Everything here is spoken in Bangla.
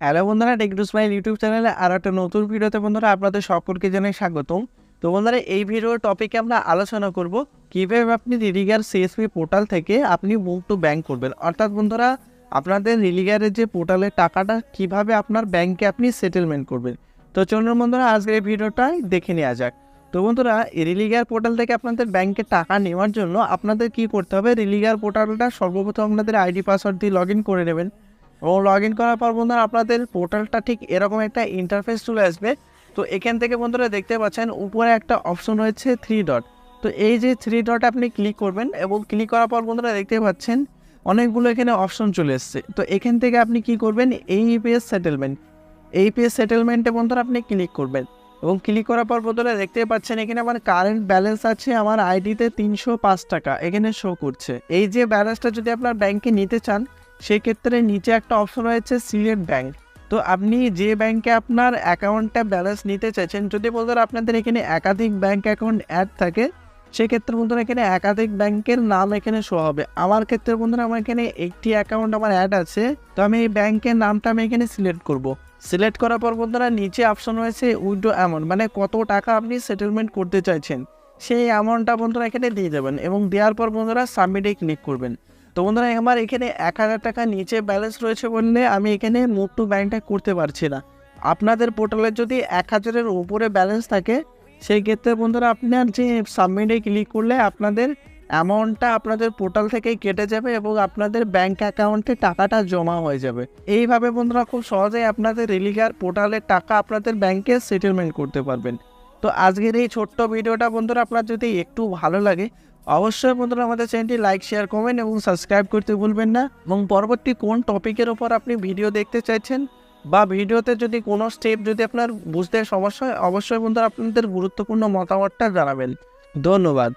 হ্যালো বন্ধুরা টেকটু স্মাইল ইউটিউব চ্যানেলে আর একটা নতুন ভিডিওতে বন্ধুরা আপনাদের সকলকে জানাই স্বাগতম। তো বন্ধুরা, এই ভিডিওর টপিকে আমরা আলোচনা করব কীভাবে আপনি রিলিগার সিএসপি পোর্টাল থেকে আপনি মুভ টু ব্যাংক করবেন। অর্থাৎ বন্ধুরা, আপনাদের রিলিগারের যে পোর্টালের টাকাটা কীভাবে আপনার ব্যাংকে আপনি সেটেলমেন্ট করবেন। তো চলুন বন্ধুরা, আজকের এই ভিডিওটাই দেখে নেওয়া যাক। তো বন্ধুরা রিলিগার পোর্টাল থেকে আপনাদের ব্যাংকে টাকা নেওয়ার জন্য আপনাদের কি করতে হবে? রিলিগার পোর্টালটা সর্বপ্রথম আপনাদের আইডি পাসওয়ার্ড দিয়ে লগ করে নেবেন। এবং লগ ইন করার পর বন্ধুরা আপনাদের পোর্টালটা ঠিক এরকম একটা ইন্টারফেস চলে আসবে। তো এখান থেকে বন্ধুরা দেখতে পাচ্ছেন, উপরে একটা অপশন রয়েছে থ্রি ডট তো এই যে থ্রি ডট আপনি ক্লিক করবেন এবং ক্লিক করার পর বন্ধুরা দেখতে পাচ্ছেন, অনেকগুলো এখানে অপশন চলে এসছে। তো এখান থেকে আপনি কি করবেন? এই ইপিএস সেটেলমেন্ট এই ইপিএস সেটেলমেন্টে বন্ধুরা আপনি ক্লিক করবেন এবং ক্লিক করার পর বন্ধুরা দেখতে পাচ্ছেন, এখানে আমার কারেন্ট ব্যালেন্স আছে, আমার আইডিতে তিনশো পাঁচ টাকা। এখানে শো করছে। এই যে ব্যালেন্সটা যদি আপনার ব্যাংকে নিতে চান সেক্ষেত্রে নিচে একটা অপশন রয়েছে সিলেক্ট ব্যাংক তো আপনি যে ব্যাংকে আপনার অ্যাকাউন্টটা ব্যালেন্স নিতে চাইছেন, যদি বন্ধুরা আপনাদের এখানে একাধিক ব্যাংক অ্যাকাউন্ট অ্যাড থাকে, সেক্ষেত্রে বন্ধুরা এখানে একাধিক ব্যাংকের নাম এখানে শো হবে। আমার ক্ষেত্রে বন্ধুরা আমার এখানে একটি অ্যাকাউন্ট আমার অ্যাড আছে, তো আমি এই ব্যাংকের নামটা আমি এখানে সিলেক্ট করব। সিলেক্ট করার পর বন্ধুরা নিচে অপশন রয়েছে উইড্রো অ্যামাউন্ট মানে কত টাকা আপনি সেটেলমেন্ট করতে চাইছেন, সেই অ্যামাউন্টটা বন্ধুরা এখানে দিয়ে দেবেন এবং দেওয়ার পর বন্ধুরা সাবমিটে ক্লিক করবেন। তো বন্ধুরা, আমার এখানে এক হাজার টাকা নিচে ব্যালেন্স রয়েছে বললে আমি এখানে মুভ টু ব্যাংকটা করতে পারছি না। আপনাদের পোর্টালে যদি এক হাজারের উপরে ব্যালেন্স থাকে, সেই ক্ষেত্রে বন্ধুরা আপনার যে সাবমিটে ক্লিক করলে আপনাদের অ্যামাউন্টটা আপনাদের পোর্টাল থেকেই কেটে যাবে এবং আপনাদের ব্যাংক অ্যাকাউন্টে টাকাটা জমা হয়ে যাবে। এইভাবে বন্ধুরা খুব সহজেই আপনাদের রেলিগার পোর্টালের টাকা আপনাদের ব্যাংকে সেটেলমেন্ট করতে পারবেন। তো আজকের এই ছোট্ট ভিডিওটা বন্ধুরা আপনার যদি একটু ভালো লাগে, অবশ্যই বন্ধুরা আমাদের চ্যানেলটি লাইক শেয়ার কমেন্ট এবং সাবস্ক্রাইব করতে ভুলবেন না। এবং পরবর্তী কোন টপিকের ওপর আপনি ভিডিও দেখতে চাইছেন বা ভিডিওতে যদি কোনো স্টেপ যদি আপনার বুঝতে সমস্যা হয়, অবশ্যই বন্ধুরা আপনাদের গুরুত্বপূর্ণ মতামতটা জানাবেন। ধন্যবাদ।